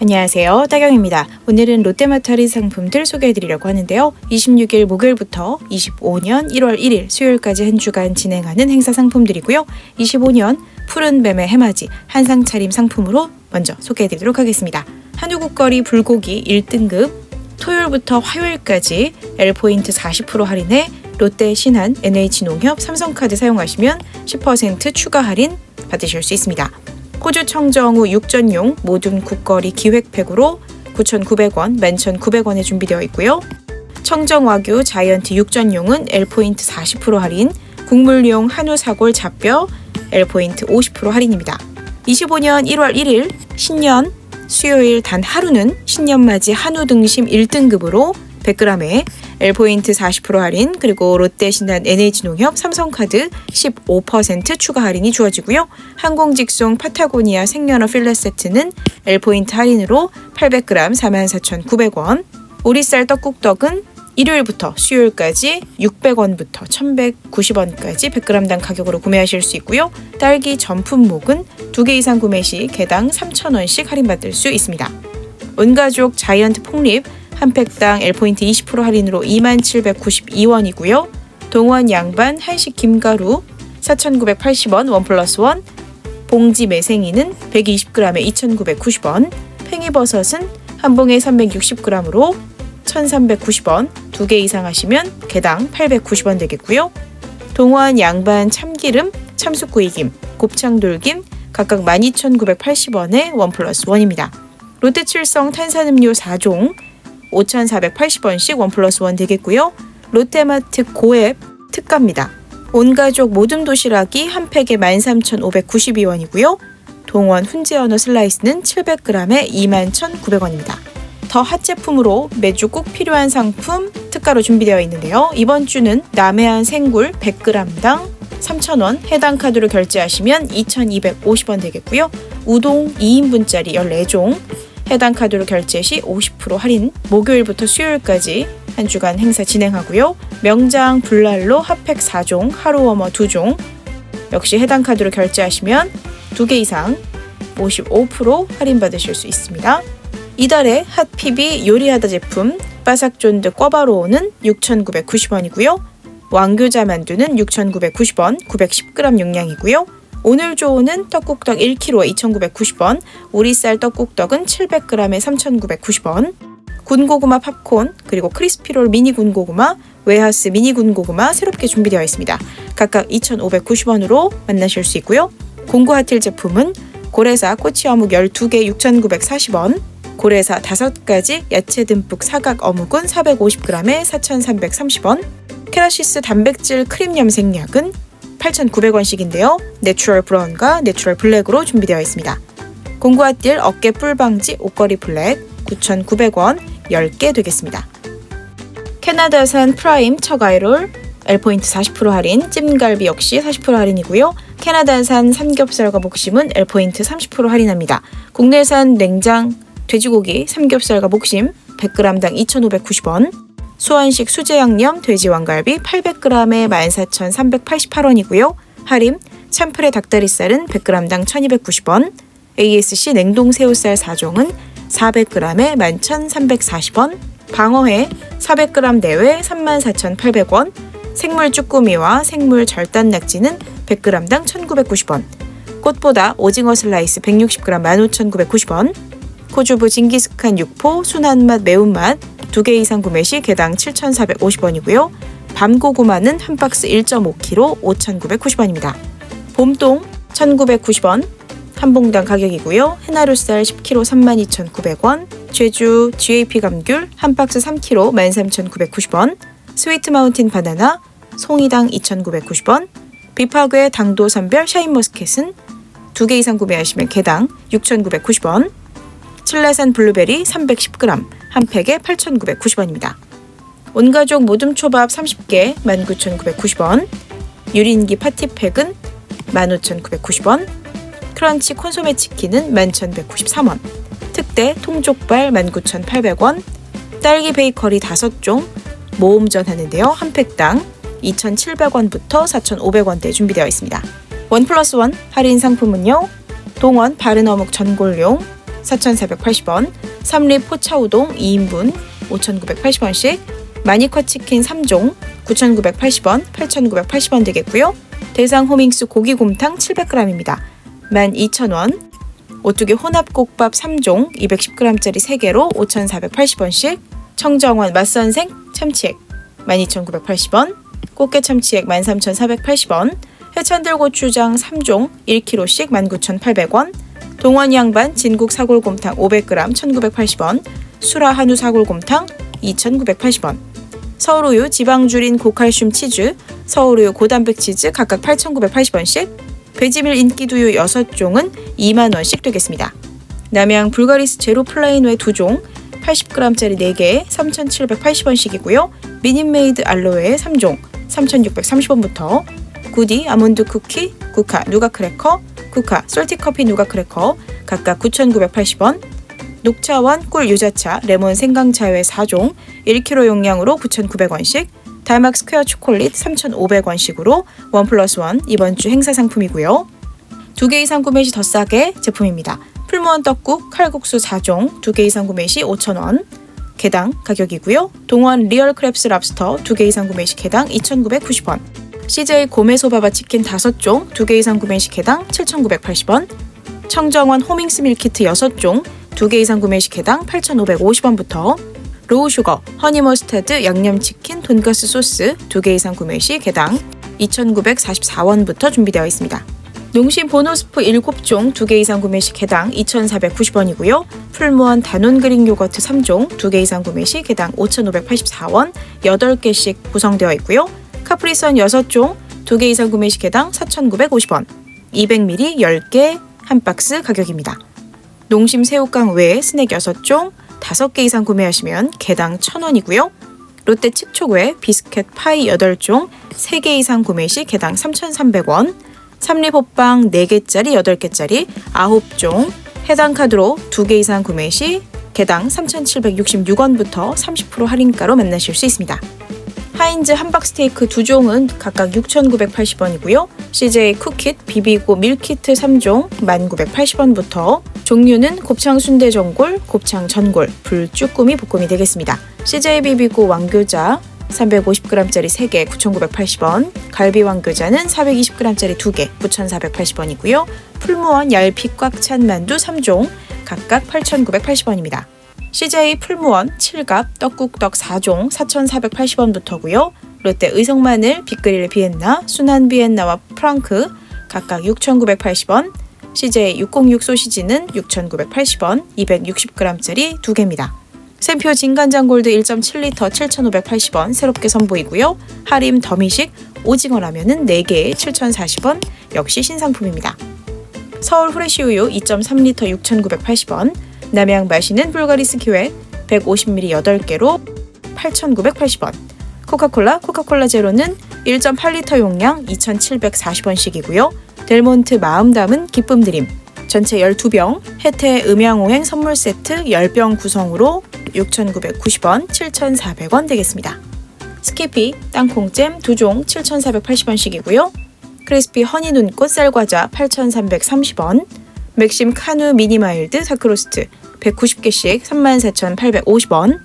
안녕하세요. 따경입니다. 오늘은 롯데마트 할인 상품들 소개해드리려고 하는데요. 26일 목요일부터 25년 1월 1일 수요일까지 한 주간 진행하는 행사 상품들이고요. 25년 푸른 뱀의 해맞이 한상 차림 상품으로 먼저 소개해드리도록 하겠습니다. 한우 국거리 불고기 1등급 토요일부터 화요일까지 L포인트 40% 할인에 롯데 신한 NH농협 삼성카드 사용하시면 10% 추가 할인 받으실 수 있습니다. 호주 청정우 육전용 모든 국거리 기획팩으로 9,900원, 11,900원에 준비되어 있고요. 청정와규 자이언트 육전용은 L포인트 40% 할인, 국물용 한우 사골 잡뼈 L포인트 50% 할인입니다. 25년 1월 1일 신년 수요일 단 하루는 신년맞이 한우 등심 1등급으로 100g에 L포인트 40% 할인 그리고 롯데 신한 NH농협 삼성카드 15% 추가 할인이 주어지고요. 항공직송 파타고니아 생연어 필렛 세트는 L포인트 할인으로 800g 44,900원 오리쌀 떡국떡은 일요일부터 수요일까지 600원부터 1190원까지 100g당 가격으로 구매하실 수 있고요. 딸기 전품목은 2개 이상 구매 시 개당 3,000원씩 할인받을 수 있습니다. 온가족 자이언트 폭립 한 팩당 L포인트 20% 할인으로 2792원이고요. 동원 양반 한식 김가루 4,980원 원 플러스 원 봉지 매생이는 120g에 2,990원 팽이버섯은 한 봉에 360g으로 1,390원 두 개 이상 하시면 개당 890원 되겠고요. 동원 양반 참기름 참숯구이김 곱창돌김 각각 12,980원에 원 플러스 원입니다. 롯데칠성 탄산음료 4종 5,480원씩 원 플러스 원 되겠고요. 롯데마트 고앱 특가입니다. 온가족 모듬 도시락이 한 팩에 13,592원이고요. 동원 훈제 언어 슬라이스는 700g에 21,900원입니다. 더 핫 제품으로 매주 꼭 필요한 상품 특가로 준비되어 있는데요. 이번 주는 남해안 생굴 100g당 3,000원 해당 카드로 결제하시면 2,250원 되겠고요. 우동 2인분짜리 14종 해당 카드로 결제 시 50% 할인 목요일부터 수요일까지 한 주간 행사 진행하고요. 명장 불랄로 핫팩 4종 하루워머 2종 역시 해당 카드로 결제하시면 2개 이상 55% 할인 받으실 수 있습니다. 이달의 핫피비 요리하다 제품 바삭쫀드 꿔바로우는 6,990원이고요. 왕교자 만두는 6,990원 910g 용량이고요. 오늘 좋은은 떡국떡 1kg에 2,990원, 오리쌀 떡국떡은 700g에 3,990원, 군고구마 팝콘, 그리고 크리스피롤 미니 군고구마, 웨하스 미니 군고구마 새롭게 준비되어 있습니다. 각각 2,590원으로 만나실 수 있고요. 공구 하틸 제품은 고래사 꼬치 어묵 12개 6,940원, 고래사 5가지 야채 듬뿍 사각 어묵은 450g에 4,330원, 케라시스 단백질 크림 염색약은 8,900원씩인데요. 내추럴 브라운과 내추럴 블랙으로 준비되어 있습니다. 공구아딜 어깨 뿔 방지 옷걸이 블랙 9,900원 10개 되겠습니다. 캐나다산 프라임 척아이롤 L포인트 40% 할인, 찜갈비 역시 40% 할인이고요. 캐나다산 삼겹살과 목심은 L포인트 30% 할인합니다. 국내산 냉장 돼지고기 삼겹살과 목심 100g당 2,590원, 수원식 수제 양념 돼지 왕갈비 800g에 14,388원이고요. 할인 참프레 닭다리살은 100g당 1,290원, ASC 냉동 새우살 4종은 400g에 11,340원, 방어회 400g 내외 34,800원, 생물 쭈꾸미와 생물 절단 낙지는 100g당 1,990원, 꽃보다 오징어 슬라이스 160g 15,990원, 코주부 징기스칸 육포 순한맛 매운맛 2개 이상 구매 시 개당 7,450원이고요. 밤 고구마는 한 박스 1.5kg 5,990원입니다. 봄동 1,990원 한 봉당 가격이고요. 해나루 쌀 10kg 32,900원, 제주 GAP 감귤 한 박스 3kg 13,990원, 스위트 마운틴 바나나 송이당 2,990원, 비파괴 당도 선별 샤인머스켓은 2개 이상 구매하시면 개당 6,990원, 칠레산 블루베리 310g 한 팩에 8,990원입니다. 온가족 모듬 초밥 30개 19,990원, 유린기 파티팩은 15,990원, 크런치 콘소메 치킨은 11,193원, 특대 통족발 19,800원, 딸기 베이커리 5종 모음전 하는데요. 한 팩당 2,700원부터 4,500원대 준비되어 있습니다. 원 플러스 원 할인 상품은요. 동원 바른 어묵 전골용 4,480원, 삼립 포차 우동 2인분 5,980원씩, 마니커 치킨 3종 9,980원, 8,980원 되겠고요. 대상 호밍스 고기 곰탕 700g입니다. 12,000원. 오뚜기 혼합국밥 3종 210g짜리 3개로 5,480원씩. 청정원 맛선생 참치액 12,980원. 꽃게 참치액 13,480원. 해찬들 고추장 3종 1kg씩 19,800원. 동원 양반 진국 사골곰탕 500g 1,980원. 수라 한우 사골곰탕 2,980원. 서울우유 지방 줄인 고칼슘 치즈, 서울우유 고단백 치즈 각각 8,980원씩, 베지밀 인기두유 6종은 2만원씩 되겠습니다. 남양 불가리스 제로 플레인웨 2종, 80g짜리 4개 3,780원씩이고요. 미니메이드 알로에 3종 3,630원부터 구디 아몬드 쿠키, 쿠카 누가 크래커, 쿠카 솔티 커피 누가 크래커 각각 9,980원, 녹차원 꿀 유자차 레몬 생강차회 4종 1kg 용량으로 9,900원씩 달막 스퀘어 초콜릿 3,500원씩으로 원 플러스 원 이번 주 행사 상품이고요. 두 개 이상 구매 시 더 싸게 제품입니다. 풀무원 떡국 칼국수 4종 두 개 이상 구매 시 5,000원 개당 가격이고요. 동원 리얼 크랩스 랍스터 두 개 이상 구매 시 개당 2,990원 CJ 고메소바바 치킨 5종 두개 이상 구매 시 개당 7,980원 청정원 호밍스 밀키트 6종 두개 이상 구매 시 개당 8,550원부터 로우슈거, 허니 머스타드, 양념치킨, 돈가스 소스 두개 이상 구매 시 개당 2,944원부터 준비되어 있습니다. 농심 보너스프 7종 두개 이상 구매 시 개당 2,490원이고요. 풀무원 단원 그릭 요거트 3종 두개 이상 구매 시 개당 5,584원 8개씩 구성되어 있고요. 카프리선 6종 두개 이상 구매 시 개당 4,950원 200ml 10개 한 박스 가격입니다. 농심 새우깡 외에 스낵 6종 5개 이상 구매하시면 개당 1,000원이고요. 롯데 칙초괴 비스켓 파이 8종 3개 이상 구매 시 개당 3,300원. 삼립호빵 4개짜리 8개짜리 9종 해당 카드로 2개 이상 구매 시 개당 3,766원부터 30% 할인가로 만나실 수 있습니다. 하인즈 함박스테이크 2종은 각각 6,980원이고요. CJ 쿠킷 비비고 밀키트 3종 1,980원부터 종류는 곱창 순대 전골, 곱창 전골, 불쭈꾸미 볶음이 되겠습니다. CJ 비비고 왕교자 350g짜리 3개 9,980원, 갈비 왕교자는 420g짜리 2개 9,480원이고요. 풀무원 얇피 꽉 찬 만두 3종 각각 8,980원입니다. CJ 풀무원 7갑 떡국떡 4종 4,480원부터고요. 롯데 의성마늘 빅그릴 비엔나 순한 비엔나와 프랑크 각각 6,980원 CJ 606 소시지는 6,980원 260g짜리 2개입니다. 샘표 진간장 골드 1.7리터 7,580원 새롭게 선보이고요. 하림 더미식 오징어 라면은 4개에 7,040원 역시 신상품입니다. 서울 후레쉬 우유 2.3리터 6,980원 남양 마시는 불가리스 기획 150ml 8개로 8,980원 코카콜라 코카콜라 제로는 1.8리터 용량 2,740원씩이고요. 델몬트 마음 담은 기쁨 드림 전체 12병 혜태 음양오행 선물 세트 10병 구성으로 6,990원 7,400원 되겠습니다. 스키피 땅콩잼 2종 7,480원씩이고요. 크리스피 허니 눈꽃 쌀과자 8,330원 맥심 카누 미니마일드 사크로스트 190개씩 34,850원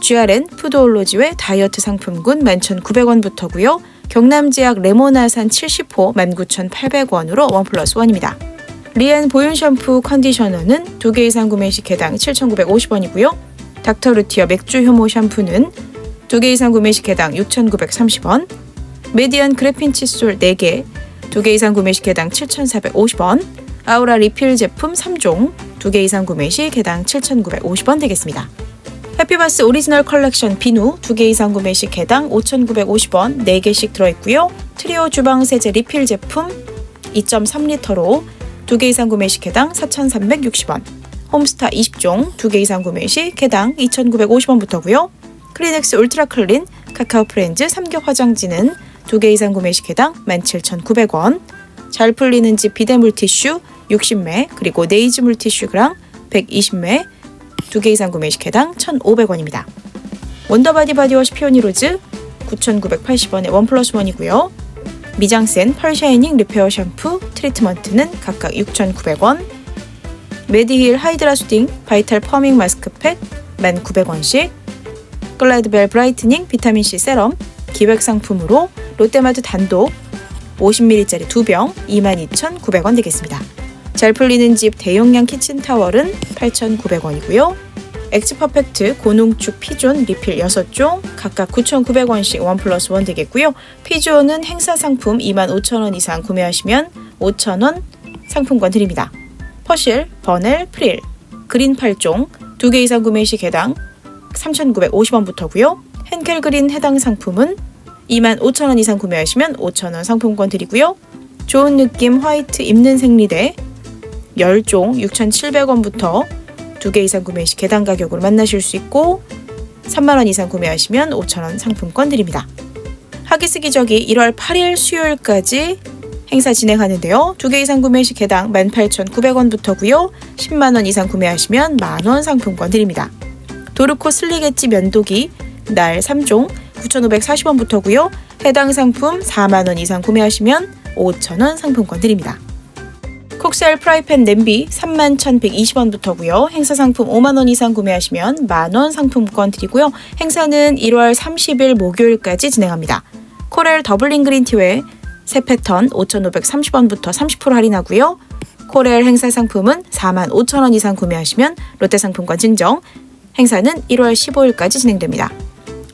GRN 푸드올로지외 다이어트 상품군 11,900원부터고요. 경남지약 레모나산 70호 19,800원으로 원 플러스 원입니다. 리엔 보윤 샴푸 컨디셔너는 2개 이상 구매 시 개당 7,950원이고요. 닥터루티어 맥주 효모 샴푸는 2개 이상 구매 시 개당 6,930원. 메디안 그래핀 칫솔 4개, 2개 이상 구매 시 개당 7,450원. 아우라 리필 제품 3종, 2개 이상 구매 시 개당 7,950원 되겠습니다. 해피바스 오리지널 컬렉션 비누 2개 이상 구매 시 개당 5,950원 4개씩 들어있고요. 트리오 주방 세제 리필 제품 2.3리터로 2개 이상 구매 시 개당 4,360원. 홈스타 20종 2개 이상 구매 시 개당 2,950원부터고요. 클리넥스 울트라 클린 카카오 프렌즈 3겹 화장지는 2개 이상 구매 시 개당 17,900원. 잘 풀리는 집 비데 물티슈 60매 그리고 네이즈 물티슈랑 120매 2개 이상 구매 시 개당 1,500원입니다. 원더바디 바디워시 피오니로즈 9,980원에 원 플러스 원이고요. 미장센 펄샤이닝 리페어 샴푸 트리트먼트는 각각 6,900원. 메디힐 하이드라 수딩 바이탈 퍼밍 마스크팩 1,900원씩 글라이드벨 브라이트닝 비타민C 세럼 기획 상품으로 롯데마트 단독 50ml짜리 2병 22,900원 되겠습니다. 잘 풀리는 집 대용량 키친 타월은 8,900원이고요. 엑스퍼펙트 고농축 피존 리필 6종 각각 9,900원씩 원 플러스 원 되겠고요. 피존은 행사 상품 25,000원 이상 구매하시면 5,000원 상품권 드립니다. 퍼실, 버넬, 프릴, 그린 8종 2개 이상 구매 시 개당 3,950원부터고요. henkel 그린 해당 상품은 25,000원 이상 구매하시면 5,000원 상품권 드리고요. 좋은 느낌 화이트 입는 생리대 10종 6,700원부터 2개 이상 구매 시 개당 가격으로 만나실 수 있고 3만원 이상 구매하시면 5천원 상품권 드립니다. 하기스기저기 1월 8일 수요일까지 행사 진행하는데요. 2개 이상 구매 시 개당 18,900원부터고요. 10만원 이상 구매하시면 만원 상품권 드립니다. 도르코 슬리게찌 면도기 날 3종 9,540원부터고요. 해당 상품 4만원 이상 구매하시면 5천원 상품권 드립니다. 콕셀 프라이팬 냄비 31,120원부터고요. 행사 상품 5만 원 이상 구매하시면 만원 상품권 드리고요. 행사는 1월 30일 목요일까지 진행합니다. 코렐 더블링 그린티웨 새 패턴 5,530원부터 30% 할인하고요. 코렐 행사 상품은 4만 5천 원 이상 구매하시면 롯데 상품권 증정. 행사는 1월 15일까지 진행됩니다.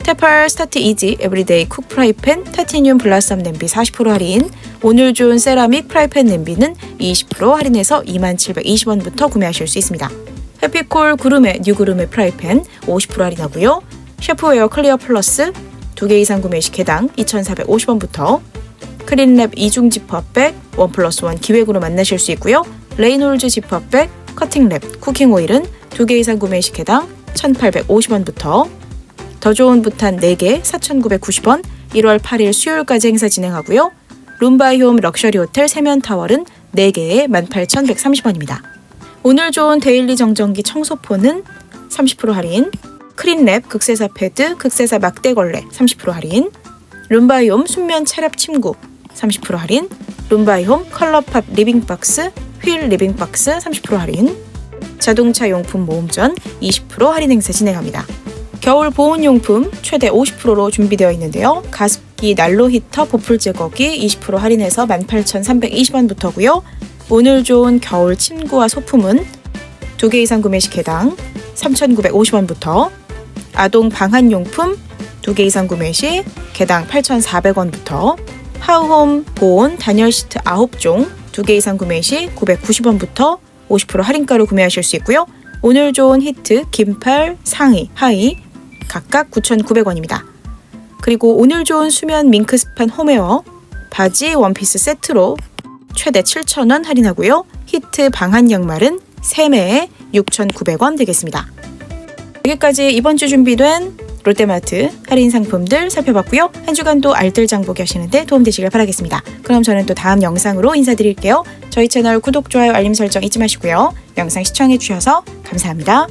테팔 스타트 이지 에브리데이 쿡 프라이팬 타티늄 블라썸 냄비 40% 할인 오늘 좋은 세라믹 프라이팬 냄비는 20% 할인해서 2720원부터 구매하실 수 있습니다. 해피콜 구름의 뉴구름의 프라이팬 50% 할인하고요. 셰프웨어 클리어 플러스 2개 이상 구매 시 개당 2,450원부터 크린랩 이중 지퍼백 원 플러스 원 기획으로 만나실 수 있고요. 레이놀즈 지퍼백 커팅랩 쿠킹 오일은 2개 이상 구매 시 개당 1,850원부터 더 좋은 부탄 4개 4,990원 1월 8일 수요일까지 행사 진행하고요. 룸바이홈 럭셔리 호텔 세면 타월은 4개에 18,130원입니다. 오늘 좋은 데일리 정전기 청소포는 30% 할인, 크린랩 극세사 패드 극세사 막대걸레 30% 할인, 룸바이홈 순면 차렵 침구 30% 할인, 룸바이홈 컬러팝 리빙박스 휠 리빙박스 30% 할인, 자동차 용품 모음전 20% 할인 행사 진행합니다. 겨울 보온용품 최대 50%로 준비되어 있는데요. 가습기 난로 히터 보풀 제거기 20% 할인해서 18,320원부터고요. 오늘 좋은 겨울 침구와 소품은 2개 이상 구매 시 개당 3,950원부터 아동 방한용품 2개 이상 구매 시 개당 8,400원부터 하우홈 보온 단열 시트 9종 2개 이상 구매 시 990원부터 50% 할인가로 구매하실 수 있고요. 오늘 좋은 히트 긴팔 상의 하의 각각 9,900원입니다. 그리고 오늘 좋은 수면 밍크 스판 홈웨어 바지 원피스 세트로 최대 7,000원 할인하고요. 히트 방한 양말은 3매에 6,900원 되겠습니다. 여기까지 이번 주 준비된 롯데마트 할인 상품들 살펴봤고요. 한 주간도 알뜰 장보기 하시는데 도움되시길 바라겠습니다. 그럼 저는 또 다음 영상으로 인사드릴게요. 저희 채널 구독, 좋아요, 알림 설정 잊지 마시고요. 영상 시청해주셔서 감사합니다.